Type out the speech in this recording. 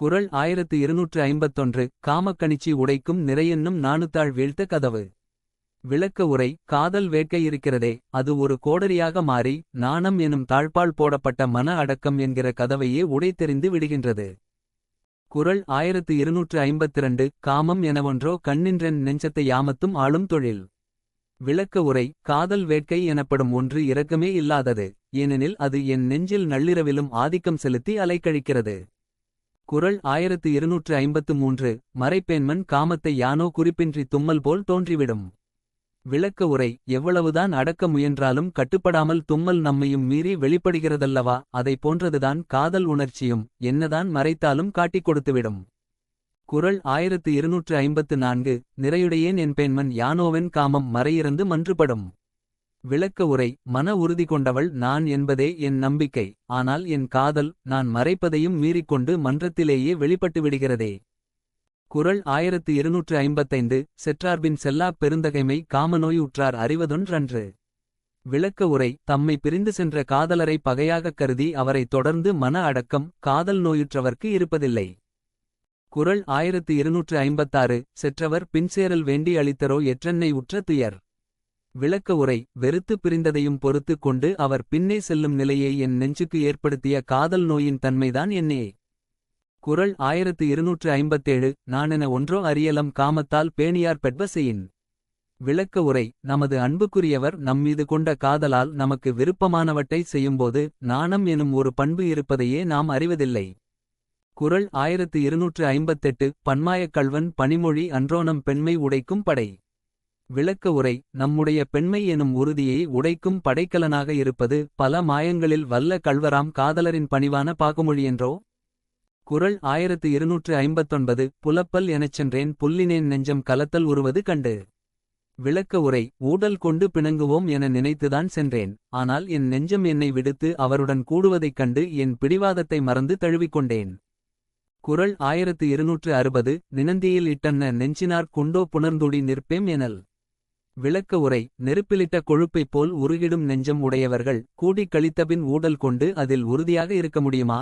குரல் ஆயிரத்து இருநூற்று ஐம்பத்தொன்று. காமக்கணிச்சி உடைக்கும் நிறையென்னும் நாணுத்தாள் வீழ்த்த கதவு. விளக்க உரை காதல் வேட்கை இருக்கிறதே அது ஒரு கோடரியாக மாறி நாணம் எனும் தாழ்பால் போடப்பட்ட மன அடக்கம் என்கிற கதவையே உடைத்தெறிந்து விடுகின்றது. குறள் ஆயிரத்து இருநூற்று ஐம்பத்திரண்டு. காமம் எனவொன்றோ கண்ணின்றென் நெஞ்சத்தை யாமத்தும் ஆளும் தொழில். விளக்க உரை காதல் வேட்கை எனப்படும் ஒன்று இரக்கமே இல்லாதது ஏனெனில் அது என் நெஞ்சில் நள்ளிரவிலும் ஆதிக்கம் செலுத்தி அலைக்கழிக்கிறது. குரல் ஆயிரத்து இருநூற்று ஐம்பத்து மூன்று. மறைப்பேன்மன் காமத்தை யானோ குறிப்பின்றி தும்மல் போல் தோன்றிவிடும். விளக்க உரை எவ்வளவுதான் அடக்க முயன்றாலும் கட்டுப்படாமல் தும்மல் நம்மையும் மீறி வெளிப்படுகிறதல்லவா? அதை போன்றதுதான் காதல் உணர்ச்சியும் என்னதான் மறைத்தாலும் காட்டிக் கொடுத்துவிடும். குரல் ஆயிரத்து இருநூற்று ஐம்பத்து நான்கு. நிறையுடையேன் என்பேன்மன் யானோவென் காமம் மறையிறந்து மன்றுபடும். விளக்க உரை மன உறுதி கொண்டவள் நான் என்பதே என் நம்பிக்கை. ஆனால் என் காதல் நான் மறைப்பதையும் மீறிக்கொண்டு மன்றத்திலேயே வெளிப்பட்டு விடுகிறதே. ஆயிரத்து இருநூற்று ஐம்பத்தைந்து செற்றார்பின் செல்லாப் பெருந்தகைமை காமநோய் உற்றார் அறிவதொன்றன்று. விளக்க உரை தம்மை பிரிந்து சென்ற காதலரை பகையாகக் கருதி அவரை தொடர்ந்து மன அடக்கம் காதல் நோயுற்றவர்க்கு இருப்பதில்லை குரல் ஆயிரத்து இருநூற்று ஐம்பத்தாறு செற்றவர் பின்சேரல் வேண்டி அளித்தரோ எற்றென்னை உற்ற துயர். விளக்க உரை வெறுத்து பிரிந்ததையும் பொறுத்து கொண்டு அவர் பின்னே செல்லும் நிலையை என் நெஞ்சுக்கு ஏற்படுத்திய காதல் நோயின் தன்மைதான் என்னே. குரல் ஆயிரத்து இருநூற்று ஐம்பத்தேழு நானென ஒன்றோ அறியலம் காமத்தால் பேணியார் பெட்வசையின். விளக்க உரை நமது அன்புக்குரியவர் நம்மீது கொண்ட காதலால் நமக்கு விருப்பமானவற்றை செய்யும்போது நாணம் எனும் ஒரு பண்பு இருப்பதையே நாம் அறிவதில்லை. குரல் ஆயிரத்து இருநூற்று ஐம்பத்தெட்டு பன்மாயக் கள்வன் பனிமொழி அன்றோனம் பெண்மை உடைக்கும் படை. விளக்க உரை நம்முடைய பெண்மை எனும் உறுதியை உடைக்கும் படைக்கலனாக இருப்பது பல மாயங்களில் வல்ல கள்வராம் காதலரின் பணிவான பாகுமொழியென்றோ? குரல் ஆயிரத்து இருநூற்று ஐம்பத்தொன்பது புலப்பல் எனச் சென்றேன் புல்லினேன் நெஞ்சம் கலத்தல் உருவது கண்டு. விளக்க உரை ஊடல் கொண்டு பிணங்குவோம் என நினைத்துதான் சென்றேன் ஆனால் என் நெஞ்சம் என்னை விடுத்து அவருடன் கூடுவதைக் கண்டு என் பிடிவாதத்தை மறந்து தழுவிக்கொண்டேன் குரல் ஆயிரத்து இருநூற்று அறுபது நினந்தியில் இட்டன்ன நெஞ்சினார் குண்டோ புணர்ந்துடி நிற்பேம் எனல். விளக்க உரை நெருப்பிலிட்ட கொழுப்பைப் போல் உருகிடும் நெஞ்சம் உடையவர்கள் கூடிக் கழித்தபின் ஊடல் கொண்டு அதில் உறுதியாக இருக்க முடியுமா?